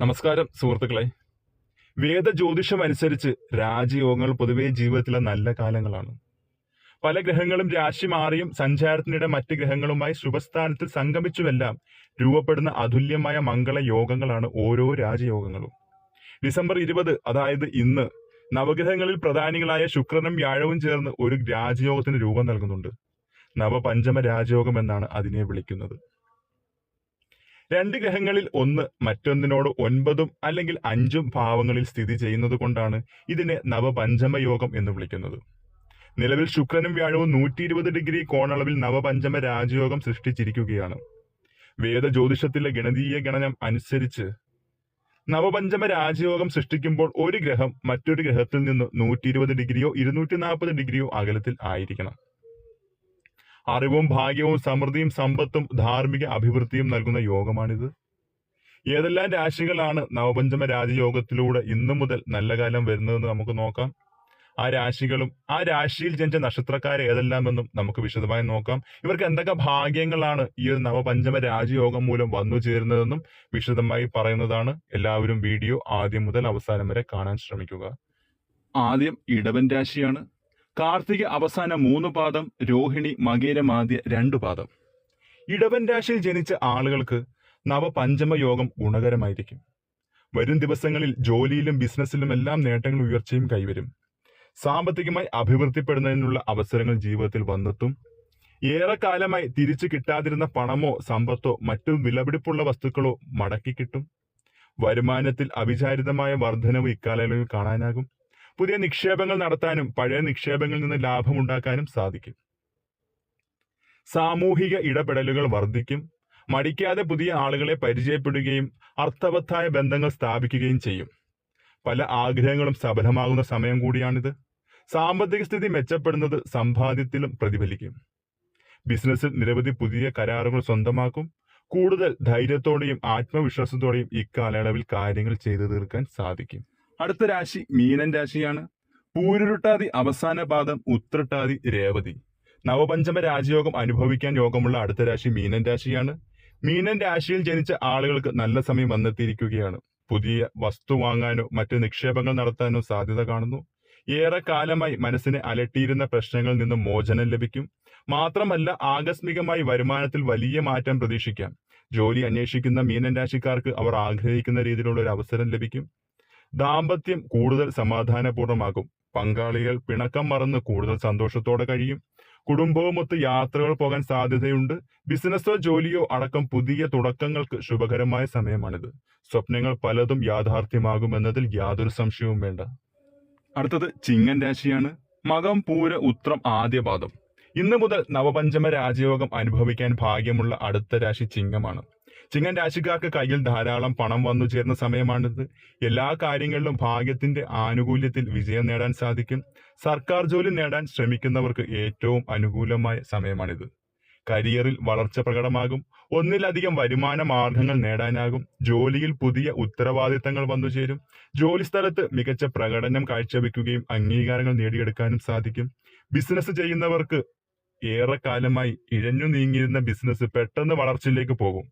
നമസ്കാരം സുഹൃത്തുക്കളെ. വേദ ജ്യോതിഷം അനുസരിച്ച് രാജയോഗങ്ങൾ പൊതുവെ ജീവിതത്തിലെ നല്ല കാലങ്ങളാണ്. പല ഗ്രഹങ്ങളും രാശി മാറിയും സഞ്ചാരത്തിനിടെ മറ്റ് ഗ്രഹങ്ങളുമായി ശുഭസ്ഥാനത്തിൽ സംഗമിച്ചുമെല്ലാം രൂപപ്പെടുന്ന അതുല്യമായ മംഗള യോഗങ്ങളാണ് ഓരോ രാജയോഗങ്ങളും. ഡിസംബർ ഇരുപത് അതായത് ഇന്ന് നവഗ്രഹങ്ങളിൽ പ്രധാനികളായ ശുക്രനും വ്യാഴവും ചേർന്ന് ഒരു രാജയോഗത്തിന് രൂപം നൽകുന്നുണ്ട്. നവപഞ്ചമ രാജയോഗം എന്നാണ് അതിനെ വിളിക്കുന്നത്. രണ്ട് ഗ്രഹങ്ങളിൽ ഒന്ന് മറ്റൊന്നിനോട് ഒൻപതും അല്ലെങ്കിൽ അഞ്ചും ഭാവങ്ങളിൽ സ്ഥിതി ചെയ്യുന്നത് കൊണ്ടാണ് ഇതിനെ നവപഞ്ചമ യോഗം എന്ന് വിളിക്കുന്നത്. നിലവിൽ ശുക്രനും വ്യാഴവും നൂറ്റി ഇരുപത് ഡിഗ്രി കോണളവിൽ നവപഞ്ചമ രാജയോഗം സൃഷ്ടിച്ചിരിക്കുകയാണ്. വേദ ജ്യോതിഷത്തിലെ ഗണതീയ ഗണനം അനുസരിച്ച് നവപഞ്ചമ രാജയോഗം സൃഷ്ടിക്കുമ്പോൾ ഒരു ഗ്രഹം മറ്റൊരു ഗ്രഹത്തിൽ നിന്ന് നൂറ്റി ഇരുപത് ഡിഗ്രിയോ ഇരുന്നൂറ്റി നാൽപ്പത് ഡിഗ്രിയോ അകലത്തിൽ ആയിരിക്കണം. അറിവും ഭാഗ്യവും സമൃദ്ധിയും സമ്പത്തും ധാർമ്മിക അഭിവൃദ്ധിയും നൽകുന്ന യോഗമാണിത്. ഏതെല്ലാം രാശികളാണ് നവപഞ്ചമ രാജയോഗത്തിലൂടെ ഇന്നു മുതൽ നല്ല കാലം വരുന്നതെന്ന് നമുക്ക് നോക്കാം. ആ രാശികളും ആ രാശിയിൽ ജനിച്ച നക്ഷത്രക്കാരെ ഏതെല്ലാമെന്നും നമുക്ക് വിശദമായി നോക്കാം. ഇവർക്ക് എന്തൊക്കെ ഭാഗ്യങ്ങളാണ് ഈ ഒരു നവപഞ്ചമ രാജയോഗം മൂലം വന്നു ചേരുന്നതെന്നും വിശദമായി പറയുന്നതാണ്. എല്ലാവരും വീഡിയോ ആദ്യം മുതൽ അവസാനം വരെ കാണാൻ ശ്രമിക്കുക. ആദ്യം ഇടവൻ രാശിയാണ്. കാർത്തിക അവസാന മൂന്ന് പാദം രോഹിണി മകേരമാദ്യ രണ്ടു പാദം. ഇടവൻ രാശിയിൽ ജനിച്ച ആളുകൾക്ക് നവപഞ്ചമ യോഗം ഗുണകരമായിരിക്കും. വരും ദിവസങ്ങളിൽ ജോലിയിലും ബിസിനസ്സിലും എല്ലാം നേട്ടങ്ങൾ ഉയർച്ചയും കൈവരും. സാമ്പത്തികമായി അഭിവൃദ്ധിപ്പെടുന്നതിനുള്ള അവസരങ്ങൾ ജീവിതത്തിൽ വന്നെത്തും. ഏറെക്കാലമായി തിരിച്ചു കിട്ടാതിരുന്ന പണമോ സമ്പത്തോ മറ്റു വിലപിടിപ്പുള്ള വസ്തുക്കളോ മടക്കി കിട്ടും. വരുമാനത്തിൽ അവിചാരിതമായ വർധനവ് ഇക്കാലയളവിൽ കാണാനാകും. പുതിയ നിക്ഷേപങ്ങൾ നടത്താനും പഴയ നിക്ഷേപങ്ങളിൽ നിന്ന് ലാഭമുണ്ടാക്കാനും സാധിക്കും. സാമൂഹിക ഇടപെടലുകൾ വർദ്ധിക്കും. മടിക്കാതെ പുതിയ ആളുകളെ പരിചയപ്പെടുകയും അർത്ഥവത്തായ ബന്ധങ്ങൾ സ്ഥാപിക്കുകയും ചെയ്യും. പല ആഗ്രഹങ്ങളും സഫലമാകുന്ന സമയം കൂടിയാണിത്. സാമ്പത്തിക സ്ഥിതി മെച്ചപ്പെടുന്നത് സമ്പാദ്യത്തിലും പ്രതിഫലിക്കും. ബിസിനസ്സിൽ നിരവധി പുതിയ കരാറുകൾ സ്വന്തമാക്കും. കൂടുതൽ ധൈര്യത്തോടെയും ആത്മവിശ്വാസത്തോടെയും ഇക്കാലയളവിൽ കാര്യങ്ങൾ ചെയ്തു തീർക്കാൻ സാധിക്കും. അടുത്ത രാശി മീനൻ രാശിയാണ്. പൂരുരുട്ടാതി അവസാന പാദം ഉത്രട്ടാതി രേവതി. നവപഞ്ചമ രാജയോഗം അനുഭവിക്കാൻ യോഗമുള്ള അടുത്ത രാശി മീനൻ രാശിയാണ്. മീനൻ രാശിയിൽ ജനിച്ച ആളുകൾക്ക് നല്ല സമയം വന്നെത്തിയിരിക്കുകയാണ്. പുതിയ വസ്തു വാങ്ങാനോ മറ്റ് നിക്ഷേപങ്ങൾ നടത്താനോ സാധ്യത കാണുന്നു. ഏറെ കാലമായി മനസ്സിനെ അലട്ടിയിരുന്ന പ്രശ്നങ്ങളിൽ നിന്നും മോചനം ലഭിക്കും. മാത്രമല്ല ആകസ്മികമായി വരുമാനത്തിൽ വലിയ മാറ്റം പ്രതീക്ഷിക്കാം. ജോലി അന്വേഷിക്കുന്ന മീനൻ രാശിക്കാർക്ക് അവർ ആഗ്രഹിക്കുന്ന രീതിയിലുള്ള ഒരു അവസരം ലഭിക്കും. ദാമ്പത്യം കൂടുതൽ സമാധാനപൂർണമാകും പങ്കാളികൾ പിണക്കം മറന്ന് കൂടുതൽ സന്തോഷത്തോടെ കഴിയും. കുടുംബവുമൊത്ത് യാത്രകൾ പോകാൻ സാധ്യതയുണ്ട്. ബിസിനസ്സോ ജോലിയോ അടക്കം പുതിയ തുടക്കങ്ങൾക്ക് ശുഭകരമായ സമയമാണിത്. സ്വപ്നങ്ങൾ പലതും യാഥാർത്ഥ്യമാകുമെന്നതിൽ യാതൊരു സംശയവും വേണ്ട. അടുത്തത് ചിങ്ങൻ രാശിയാണ്. മകം പൂര ഉത്രം ആദ്യപാദം. ഇന്നു മുതൽ നവപഞ്ചമ രാജയോഗം അനുഭവിക്കാൻ ഭാഗ്യമുള്ള അടുത്ത രാശി ചിങ്ങമാണ്. ചിങ്ങൻ രാശിക്കാർക്ക് കയ്യിൽ ധാരാളം പണം വന്നു ചേർന്ന സമയമാണിത്. എല്ലാ കാര്യങ്ങളിലും ഭാഗ്യത്തിന്റെ ആനുകൂല്യത്തിൽ വിജയം നേടാൻ സാധിക്കും. സർക്കാർ ജോലി നേടാൻ ശ്രമിക്കുന്നവർക്ക് ഏറ്റവും അനുകൂലമായ സമയമാണിത്. കരിയറിൽ വളർച്ച പ്രകടമാകും. ഒന്നിലധികം വരുമാന മാർഗങ്ങൾ നേടാനാകും. ജോലിയിൽ പുതിയ ഉത്തരവാദിത്തങ്ങൾ വന്നു ചേരും. ജോലി സ്ഥലത്ത് മികച്ച പ്രകടനം കാഴ്ചവെക്കുകയും അംഗീകാരങ്ങൾ നേടിയെടുക്കാനും സാധിക്കും. ബിസിനസ് ചെയ്യുന്നവർക്ക് ഏറെക്കാലമായി ഇഴഞ്ഞു നീങ്ങിയിരുന്ന ബിസിനസ് പെട്ടെന്ന് വളർച്ചയിലേക്ക് പോകും.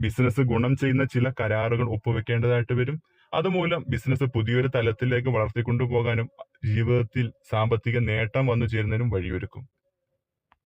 ബിസിനസ് ഗുണം ചെയ്യുന്ന ചില കരാറുകൾ ഒപ്പുവെക്കേണ്ടതായിട്ട് വരും. അതുമൂലം ബിസിനസ് പുതിയൊരു തലത്തിലേക്ക് വളർത്തിക്കൊണ്ടുപോകാനും ജീവിതത്തിൽ സാമ്പത്തിക നേട്ടം വന്നു ചേരുന്നതിനും വഴിയൊരുക്കും.